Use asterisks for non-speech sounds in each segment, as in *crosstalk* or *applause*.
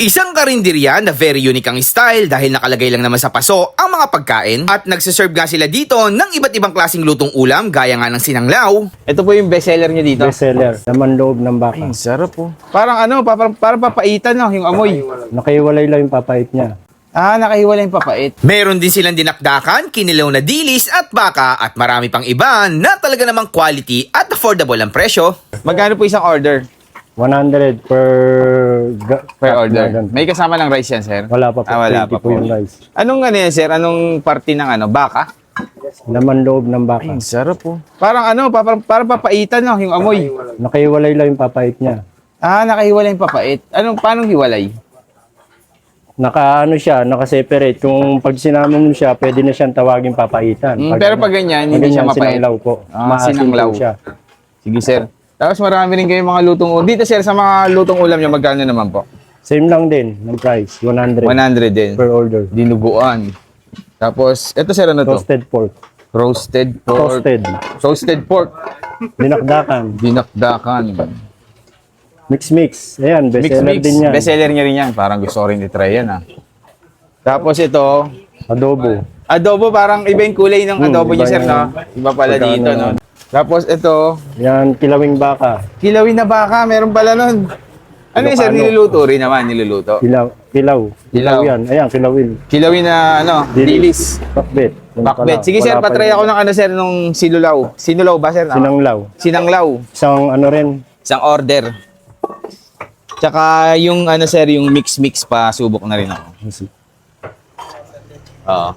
Isang karinderya na very unique ang style dahil nakalagay lang naman sa paso ang mga pagkain at nagsiserve nga sila dito ng iba't ibang klaseng lutong ulam gaya nga ng sinanglaw, Ito po yung bestseller niya dito. Bestseller, laman loob ng baka. Ang sarap po. Parang ano, pa- parang, parang papaitan no, yung amoy. Nakaiwalay lang yung papait niya. Ah, nakahiwalay yung papait. Meron din silang dinakdakan, kinilaw na dilis at baka at marami pang iba na talaga namang quality at affordable ang presyo. Magkano po isang order 100 per ga- per cup na order? ganun. May kasama ng rice yan, sir? Wala pa po, Ah, wala 20 pa po yung rice. Anong ano yan, sir? Anong parte ng ano? Baka? Laman loob ng baka. Ang sarap po. Parang ano, pa- parang, parang papaitan no, yung amoy. Nakaiwalay lang yung papait niya. Ah, nakahiwalay yung papait. Anong, paano hiwalay? Naka ano siya, naka-separate. Kung pag sinama mo siya, pwede na siyang tawagin papaitan. Mm, pero pag ganyan, hindi siya mapait. sinanglaw po. Ah, Maasim sinanglaw. siya. Sige, sir. Tapos marami rin kayong mga lutong ulam. Dito, sir, sa mga lutong ulam niyo, magkano naman po? Same lang din ng price, 100 100 din. per order. Dinuguan. Tapos, ito, sir, ano to? Toasted pork. Roasted pork. Toasted. Roasted pork. Dinakdakan. Dinakdakan. Ayan, Mix bestseller mix. din yan. Bestseller niya rin yan. Parang gusto ko rin i-try yan, ah. Tapos ito, Adobo. adobo, parang iba yung kulay ng Hmm, adobo niya, iba sir, yung- no? Iba pala pagka dito, no? Tapos ito, Yan, kilawing baka. kilawin na baka, meron pala nun. Ano yun, sir? Ilocano. Niluluto rin naman, niluluto. Kilaw. Kilaw. Kilaw. yan. Ayan, kilawin. Kilawin na, ano, dilis. Pakbet. Yun Pakbet. pala. Sige, sir, Wala pa patry yun. ako ng ano, sir, nung sinulaw. Sinulaw ba, sir? Sinanglaw. Sinanglaw. Isang ano rin. Isang order. Tsaka yung ano sir, yung mix-mix pa, subok na rin ako. Oo.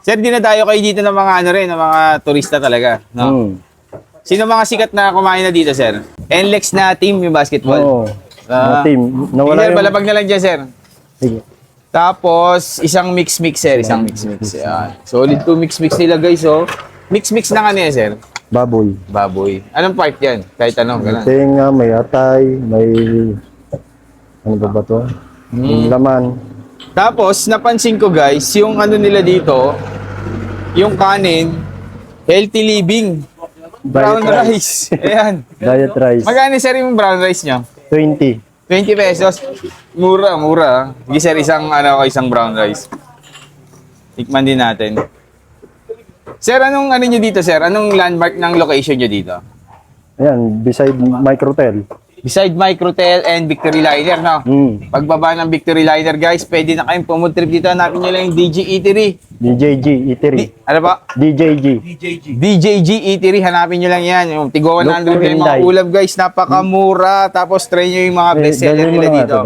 Sir, dinadayo kayo dito ng mga ano rin, ng mga turista talaga. No? Hmm. Sino mga sikat na kumain na dito, sir? NLEX na team yung basketball. Oo. Ah. Na team. Nawala sir, yung... na lang dyan, sir. Sige. Tapos, isang mix-mix, sir. Isang mix-mix. Yan. Solid to mix-mix nila, guys, oh. Mix-mix na ano yan, sir? Baboy. Baboy. Anong part yan? Kahit ano, ganun. Tenga, may atay, may... Ano ba ba to? Hmm. Laman. Tapos, napansin ko guys, yung ano nila dito, yung kanin, healthy living. Brown Diet rice. *laughs* Ayan. Diet rice. Magkano sir yung brown rice nyo? 20. 20 pesos. Mura, mura. Sige sir, isang, ano, isang brown rice. Tikman din natin. Sir, anong ano nyo dito, sir? Anong landmark ng location nyo dito? Ayan, beside Microtel. Beside Microtel and Victory Liner, no? Hmm. Pagbaba ng Victory Liner, guys, pwede na kayong trip dito. Hanapin nyo lang yung DG Eatery. DJG, Eatery. Di, ano ba? DJG. DJG Eatery, hanapin nyo lang yan. Yung tigo 100 Look for yung mga ulam guys, napakamura. Tapos try nyo yung mga Eh, bestseller nila dito.